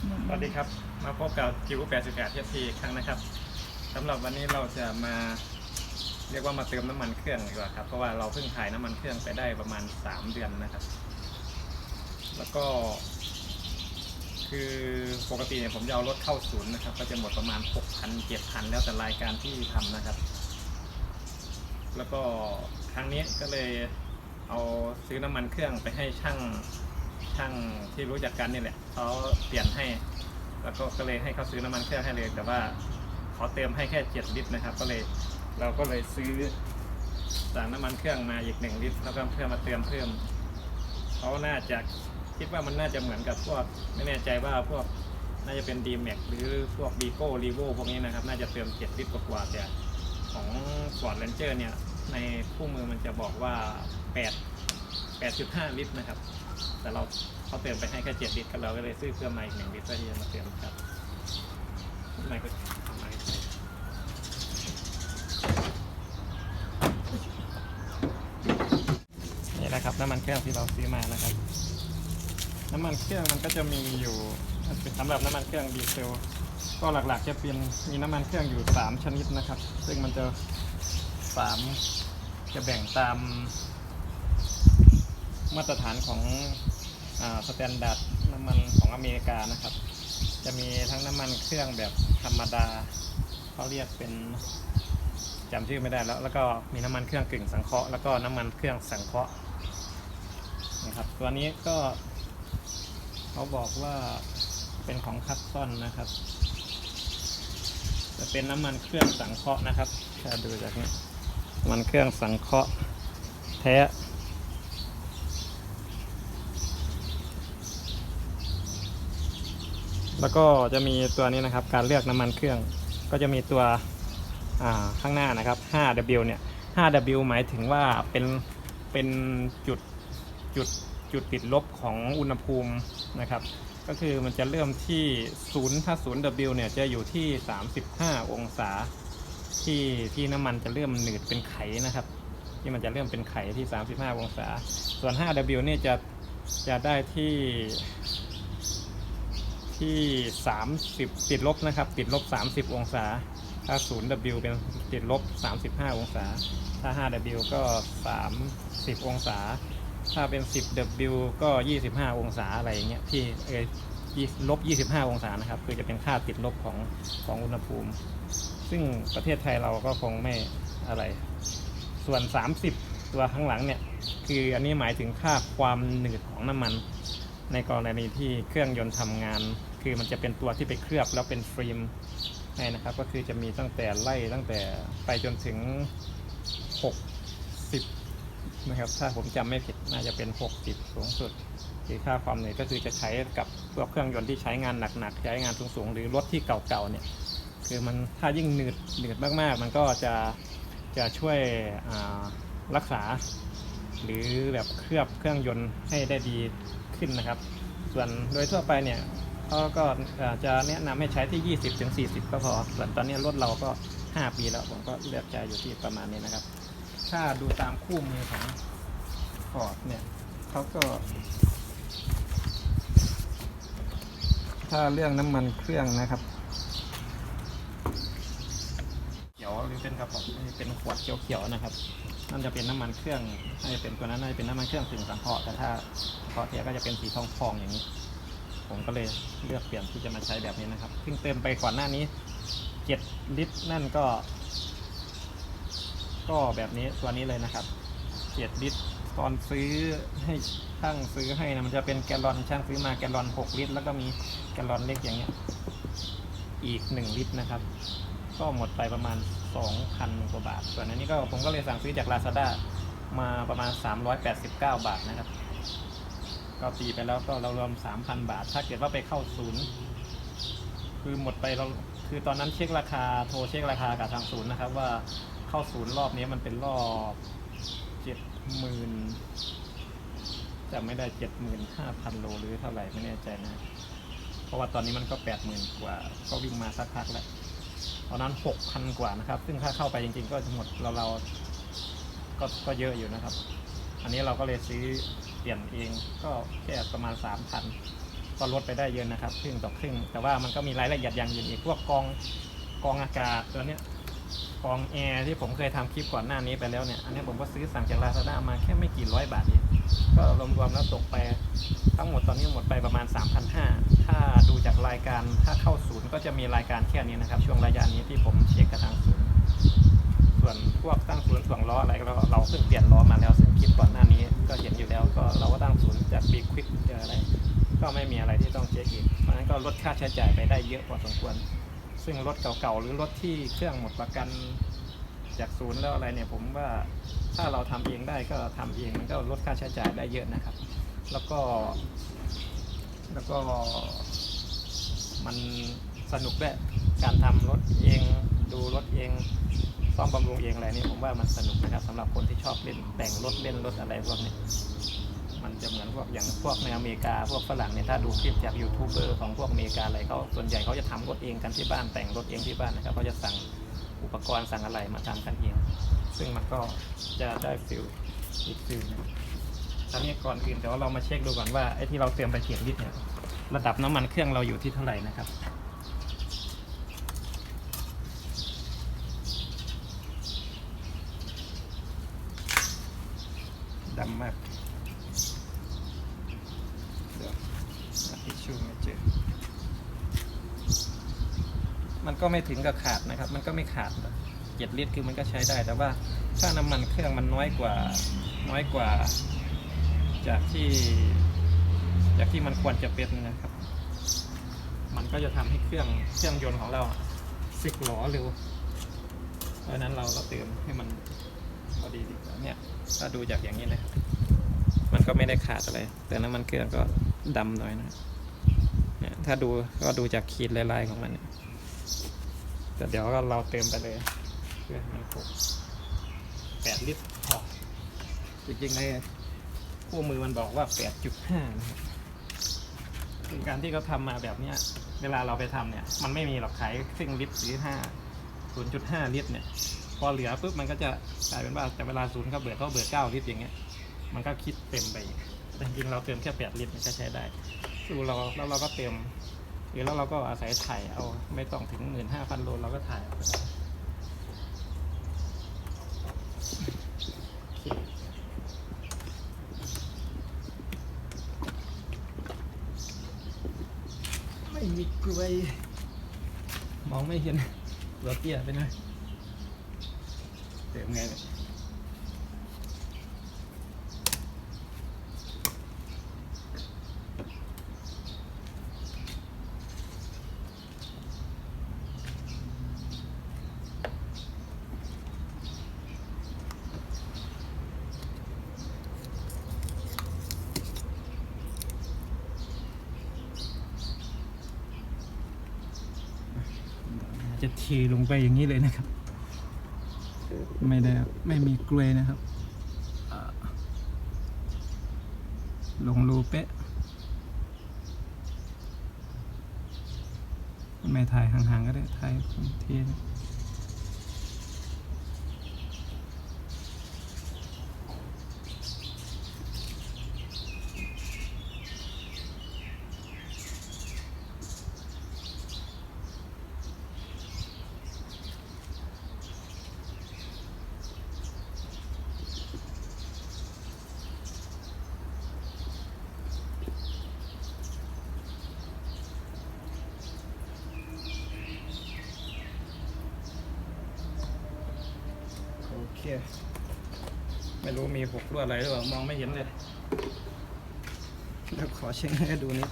สวัสดีครับ มาพบกับจิ๋ว88เทียทีครั้งนะครับสำหรับวันนี้เราจะมาเรียกว่ามาเติมน้ำมันเครื่องดีกว่าครับ เพราะว่าเราเพิ่งถ่ายน้ำมันเครื่องไปได้ประมาณ3เดือนนะครับ แล้วก็ คือปกติเนี่ยผมจะเอารถเข้าศูนย์นะครับ ก็จะหมดประมาณ6,000 7,000แล้วแต่รายการที่ทำนะครับ แล้วก็ครั้งนี้ก็เลยเอาซื้อน้ำมันเครื่องไปให้ช่าง ช่างที่รู้จักกันนี่แหละเขาเปลี่ยนให้ แล้วก็ก็เลยให้เขาซื้อน้ำมันเครื่องให้เลย แต่ว่าเขาเติมให้แค่เจ็ดลิตรนะครับ ก็เลยเราก็เลยซื้อสั่งน้ำมันเครื่องมาอีกหนึ่งลิตร แล้วก็เพื่อมาเติมเพิ่มเขาน่าจะคิดว่ามันน่าจะเหมือนกับพวกไม่แน่ใจว่าพวกน่าจะเป็น d m a x หรือพวก b ีโก้รีโวพวกนี้นะครับ น่าจะเติมเจ็ดลิตรกว่าแต่ของ Ford Ranger เนี่ย ในคู่มือมันจะบอกว่า 8 8.5 ลิตรนะครับ แต่เราเขาเติมไปให้แค่เจ็ดลิตรก็เราก็เลยซื้อเพิ่มมาอีกหนึ่งลิตรเพื่อที่จะมาเติมครับไม่ก็ทำไมนี่นะครับน้ำมันเครื่องที่เราซื้อมานะครับ น้ำมันเครื่องมันก็จะมีอยู่เป็นสำหรับน้ำมันเครื่องดีเซลก็หลักๆจะเป็นมีน้ำมันเครื่องอยู่3ชนิดนะครับ ซึ่งมันจะสามจะแบ่งตามมาตรฐานของ สแตนดาร์ดน้ำมันของอเมริกานะครับ จะมีทั้งน้ำมันเครื่องแบบธรรมดาเขาเรียกเป็นจำชื่อไม่ได้แล้ว แล้วก็มีน้ำมันเครื่องกึ่งสังเคราะห์แล้วก็น้ำมันเครื่องสังเคราะห์นะครับ ตัวนี้ก็เขาบอกว่าเป็นของคัตซอนนะครับ จะเป็นน้ำมันเครื่องสังเคราะห์นะครับถ้าดูจากนี้น้ำมันเครื่องสังเคราะห์แท้ แล้วก็จะมีตัวนี้นะครับการเลือกน้ำมันเครื่อง ก็จะมีตัวข้างหน้านะครับ 5W เนี่ย 5W หมายถึงว่าเป็นเป็นจุดจุดจุดติดลบของอุณหภูมินะครับ ก็คือมันจะเริ่มที่0ถ้า 0W เนี่ยจะอยู่ที่ 35 องศาที่ที่น้ำมันจะเริ่มหนืดเป็นไขนะครับ ที่มันจะเริ่มเป็นไขที่ 35 องศา ส่วน 5W เนี่ยจะจะได้ที่ ที่ 30 ติดลบนะครับ ติดลบ 30 องศา ถ้า 0W เป็นติดลบ 35 องศา ถ้า 5W ก็ 30 องศา ถ้าเป็น 10W ก็ 25 องศาอะไรอย่างเงี้ยที่เออลบ 25 องศานะครับ คือจะเป็นค่าติดลบของของอุณหภูมิ ซึ่งประเทศไทยเราก็คงไม่อะไร ส่วน 30 ตัวข้างหลังเนี่ย คืออันนี้หมายถึงค่าความหนืดของน้ำมัน ในกรณีที่เครื่องยนต์ทำงาน คือมันจะเป็นตัวที่ไปเคลือบแล้วเป็นฟิล์มให้นะครับ ก็คือจะมีตั้งแต่ไล่ตั้งแต่ไปจนถึง 60 นะครับ ถ้าผมจำไม่ผิดน่าจะเป็น 60 สูงสุดคือค่าความเหนื่อยก็คือจะใช้กับพวกเครื่องยนต์ที่ใช้งานหนักๆ ใช้งานสูงๆ หรือรถที่เก่าๆ เนี่ย คือมันถ้ายิ่งหนืดหนืดมากๆ มันก็จะจะช่วยรักษา หรือแบบเคลือบเครื่องยนต์ให้ได้ดีขึ้นนะครับ ส่วนโดยทั่วไปเนี่ย เขาก็จะแนะนำให้ใช้ที่ 20ถึง40 ก็พอส่วนตอนนี้รถเราก็ 5 ปีแล้วผมก็เลือกใช้อยู่ที่ประมาณนี้นะครับ ถ้าดูตามคู่มือของฟอร์ดเนี่ยเขาก็ ถ้าเรื่องน้ำมันเครื่องนะครับเขียวหรือเป็นกระป๋องนี่เป็นขวดเขียวๆนะครับนั่นจะเป็นน้ำมันเครื่องน่าจะเป็นตัวนั้นน่าจะเป็นน้ำมันเครื่องถึงสังเคราะห์แต่ถ้าเคราะห์เทียก็จะเป็นสีทองทองๆอย่างนี้ ผมก็เลยเลือกเปลี่ยนที่จะมาใช้แบบนี้นะครับเพิ่งเติมไปก่อนหน้านี้ 7 ลิตรนั่นก็ ก็แบบนี้ตัวนี้เลยนะครับ 7 ลิตรตอนซื้อให้ช่างซื้อให้นะมันจะเป็นแกลลอนช่างซื้อมาแกลลอน 6 ลิตร แล้วก็มีแกลลอนเล็กอย่างเงี้ยอีก 1 ลิตรนะครับ ก็หมดไปประมาณ 2,000กว่าบาท ส่วนอันนี้ก็ผมก็เลยสั่งซื้อจาก Lazada มาประมาณ 389 บาทนะครับ ก็ตีไปแล้วก็เรารวม3,000บาท ถ้าเกิดว่าไปเข้าศูนย์ คือหมดไปเราคือตอนนั้นเช็คราคาโทรเช็คราคากับทางศูนย์นะครับ ว่าเข้าศูนย์รอบนี้มันเป็นรอบเจ็ดหมื่นจำไม่ได้เจ็ดหมื่นห้าพันโลหรือเท่าไหร่ไม่แน่ใจนะ เพราะว่าตอนนี้มันก็แปดหมื่นกว่า ก็วิ่งมาสักพักแล้วตอนนั้นหกพันกว่านะครับ ซึ่งถ้าเข้าไปจริงๆ ก็หมดเราเราก็ก็เยอะอยู่นะครับ อันนี้เราก็เลยซื้อ เปลี่ยนเองก็แค่ประมาณสามพันก็ลดไปได้เยอะนะครับครึ่งต่อครึ่ง แต่ว่ามันก็มีรายละเอียดอย่างอื่นอีกพวกกองกองอากาศตัวเนี้ยกองแอร์ที่ผมเคยทำคลิปก่อนหน้านี้ไปแล้วเนี่ย อันนี้ผมก็ซื้อสั่งจากลาซาด้ามาแค่ไม่กี่ร้อยบาทเองก็รวมๆแล้วตกไปทั้งหมดตอนนี้หมดไปประมาณ 3,500 ถ้าดูจากรายการถ้าเข้าศูนย์ก็จะมีรายการแค่นี้นะครับ ช่วงระยะนี้ที่ผมเช็คกับทางศูนย์ ส่วนพวกตั้งศูนย์ถ่วงล้ออะไรก็เราเราเพิ่งเปลี่ยนล้อมาแล้วซึ่งคลิปก่อนหน้านี้ก็เห็นอยู่แล้วก็เราก็ตั้งศูนย์จากบีควิกเจออะไร ก็ไม่มีอะไรที่ต้องเช็คอีกเพราะฉะนั้นก็ลดค่าใช้จ่ายไปได้เยอะพอสมควร ซึ่งรถเก่าๆหรือรถที่เครื่องหมดประกันจากศูนย์แล้วอะไรเนี่ยผมว่าถ้าเราทำเองได้ก็ทำเองมันก็ลดค่าใช้จ่ายได้เยอะนะครับ แล้วก็ แล้วก็มันสนุกด้วยการทำรถเองดูรถเอง ซ่อมบำรุงเองอะไรนี่ผมว่ามันสนุกนะครับสำหรับคนที่ชอบเล่นแต่งรถเล่นรถอะไรพวกนี้มันจะเหมือนพวกอย่างพวกในอเมริกาพวกฝรั่งเนี่ยถ้าดูคลิปจากยูทูบเบอร์ของพวกอเมริกาอะไรเขาส่วนใหญ่เขาจะทำรถเองกันที่บ้านแต่งรถเองที่บ้านนะครับเขาจะสั่งอุปกรณ์สั่งอะไรมาทำกันเอง ซึ่งมันก็จะได้ฟิลอีกฟิลนึงตอนนี้ก่อนอื่นแต่ว่าเรามาเช็คดูก่อนว่าไอ้ที่เราเติมไปเจ็ดลิตรเนี่ยระดับน้ำมันเครื่องเราอยู่ที่เท่าไหร่นะครับ ดำมากเดี๋ยวทิชชู่ไม่เจอ มันก็ไม่ถึงกับขาดนะครับ มันก็ไม่ขาดเจ็ดลิตรคือมันก็ใช้ได้ แต่ว่าถ้าน้ำมันเครื่องมันน้อยกว่า น้อยกว่า จากที่ จากที่มันควรจะเป็นนะครับ มันก็จะทำให้เครื่อง เครื่องยนต์ของเราสึกหรอเร็วเพราะนั้นเราก็เติมให้มัน พอดีดีกว่าเนี่ยถ้าดูจากอย่างนี้นะครับมันก็ไม่ได้ขาดอะไร แต่น้ำมันเครื่องก็ดำหน่อยนะเนี่ยถ้าดูก็ดูจากขีดลายๆของมันเนี่ยแต่เดี๋ยวก็เราเติมไปเลยเพื่อให้มันครบแปดลิตรพอจริงๆในคู่มือมันบอกว่าแปดจุดห้านะครับการที่เขาทำมาแบบเนี้ย เวลาเราไปทำเนี่ย มันไม่มีหรอกขายครึ่งลิตรหรือห้าศูนย์จุดห้าลิตรเนี่ย พอเหลือปุ๊บมันก็จะกลายเป็นว่าแต่เวลาศูนย์เขาเบิดเขาเบิดเก้าลิตรอย่างเงี้ยมันก็คิดเต็มไปแต่จริงๆเราเติมแค่แปดลิตรมันก็ใช้ได้ดูเราแล้วเราก็เติมหรือแล้วเราก็อาศัยถ่ายเอาไม่ต้องถึงหมื่นห้าพันโลเราก็ถ่ายไม่มีกลวยมองไม่เห็นตัวเตี้ยไปหน่อย เติมไงจะเทลงไปอย่างนี้เลยนะครับ ไม่ได้ไม่มีกลวยนะครับลงรูเป๊ะไม่ถ่ายห่างๆก็ได้ถ่ายคนเทนะ โอเคไม่รู้มีหกรั่วอะไรหรือเปล่ามองไม่เห็นเลยแล้วขอเช็คให้ดูนิด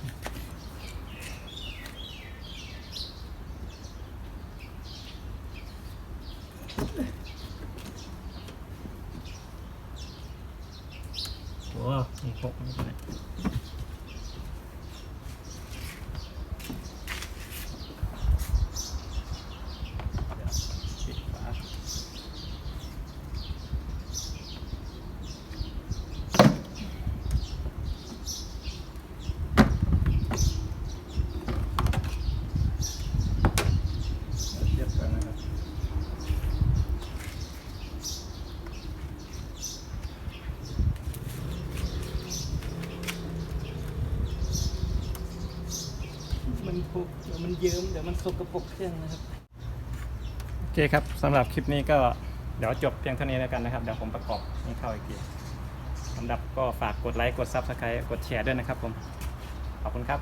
โอ้มีหกไม่ใช่ปิดฝา มันพุเดี๋ยวมันเยิ้มเดี๋ยวมันสกปรกเครื่องนะครับ โอเคครับสำหรับคลิปนี้ก็เดี๋ยวจบเพียงเท่านี้แล้วกันนะครับ เดี๋ยวผมประกอบนี้เข้าอีกทีสำหรับก็ฝากกดไลค์ กด Subscribe กดแชร์ด้วยนะครับผม ขอบคุณครับ